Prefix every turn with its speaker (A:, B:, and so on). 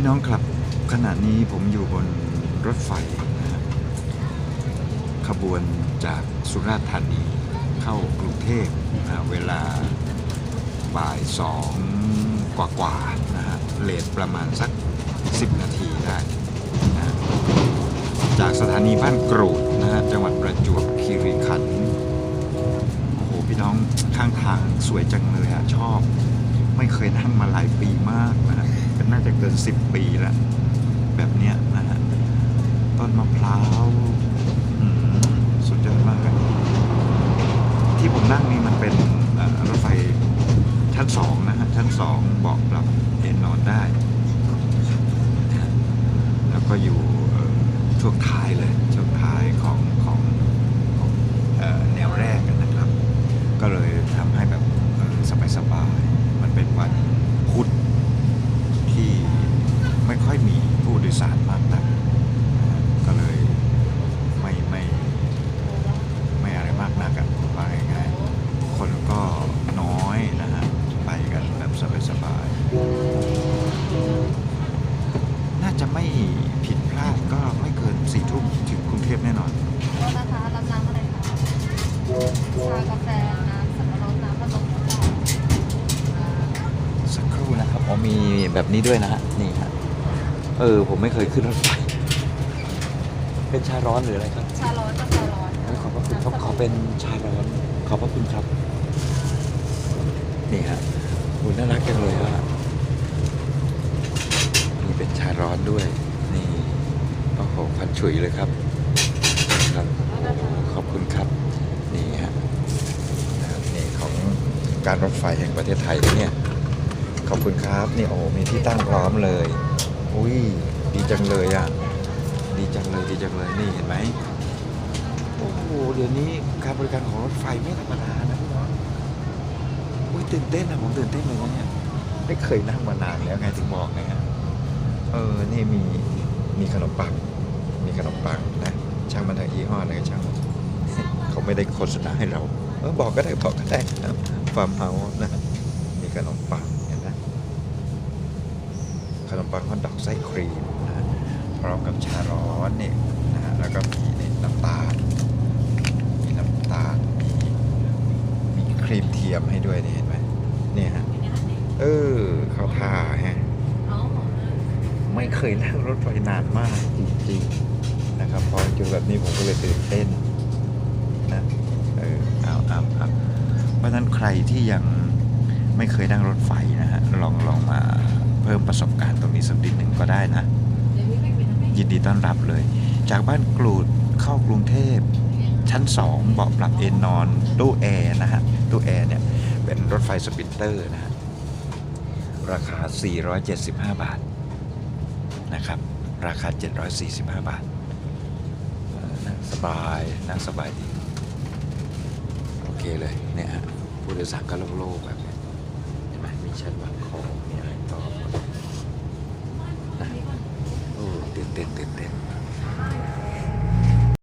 A: พี่น้องครับขณะนี้ผมอยู่บนรถไฟนะฮะขบวนจากสุราษฎร์ธานีเข้ากรุงเทพนะเวลาบ่ายสองกว่าๆนะฮะเลทประมาณสัก 10 นาทีได้นะฮะจากสถานีบ้านกรูดนะฮะจังหวัดประจวบคีรีขันธ์โอ้โหพี่น้องข้างทางสวยจังเลยอะชอบ ไม่เคยนั่งมาหลายปีมากนะ ก็น่าจะเกิน10ปีแล้ว แบบเนี้ยนะฮะต้นมะพร้าวสุดยอดมากเลยที่ผมนั่งนี่มันเป็นรถไฟชั้นสองนะฮะ ชั้นสองเบาะปรับเอนนอนได้ แล้วก็อยู่ช่วงท้ายเลยช่วงท้ายของของของออแนวแรกนะครับ ก็เลยทำให้แบบสบายๆมันเป็นวันพุธที่ไม่ค่อยมีผู้โด ยสารมากนักนะฮะก็เลยไม่ไม่ไม่อะไรมากนักอะว่าง่ายๆคนก็น้อยนะฮะไปกันแบบสบายๆน่าจะไม่ผิดพลาดก็ไม่เกินสี่ทุ่มถึงกรุงเทพแน่นอน
B: รถนะคะรับน้ำอะไรคะชากาแฟน้ำสับปะรดน้ำผสมน้ำเปล่า
A: สักครู่นะครับอ๋อมีแบบนี้ด้วยนะฮะนี่ฮะ เออ ผมไม่เคยขึ้นรถไฟเป็นชาร้อนหรืออะไรครับ
B: ชาร้อนกาแฟร้อน
A: เออขอบพระคุณครับขอเป็นชาร้อน ขอบพระคุณครับ นี่ฮะคุณน่ารักจังเลยฮะนี่เป็นชาร้อนด้วย นี่โอ้โหพันฉุยเลยครับครับโอ้โหขอบคุณครับ นี่ฮะนะครับนี่ของการรถไฟแห่งประเทศไทยนะเนี่ยขอบคุณครับ นี่โอ้โหมีที่ตั้งพร้อมเลย อุ้ยดีจังเลยอะ ดีจังเลยดีจังเลยนี่เห็นไหมโอ้โหเดี๋ยวนี้การบริการของรถไฟไม่ธรรมดานะพี่น้องอุ้ยตื่นเต้นนะผมตื่นเต้นเลยนะเนี่ยไม่เคยนั่งมานานแล้วไงถึงบอกไงฮะเออนี่มีมีขนมปังมีขนมปังนะช่างมันเถอะยี่ห้ออะไรก็ช่างเขาไม่ได้โฆษณาให้เรา เออบอกก็ได้บอกก็ได้ฟาร์มเฮาส์นะมีขนมปัง นมขนมปังฮอทดอกไส้ครีมนะพร้อมกับชาร้อนเนี่ยนะฮะแล้วก็มีนี่น้ำตาล มีน้ำตาล มีมีครีมเทียมให้ด้วยนี่เห็นไหมเนี่ยฮะ เออเขาทาฮะ ไม่เคยนั่งรถไฟนานมากจริงๆนะครับ พอเจอแบบนี้ผมก็เลยตื่นเต้นนะเออเอาเอาเอาเพราะนั้นใครที่ยังไม่เคยนั่งรถไฟนะฮะ ลองลองมา พิ่มประสบการณ์ตรงนี้สักนิดหนึ่งก็ได้นะ ยินดีต้อนรับเลย จากบ้านกรูดเข้ากรุงเทพ ชั้น 2 เบาะปรับเอนนอนตู้แอร์นะฮะตู้แอร์เนี่ย เป็นรถไฟสปินเตอร์นะฮะราคา 475 บาทนะครับ ราคา 745 บาทเออนั่งสบายนั่งสบายดี โอเคเลยเนี่ยฮะผู้โดยสารก็โล่งๆแบบเนี้ยเห็นไหมมีชั้นวางของมีอะไรต่อ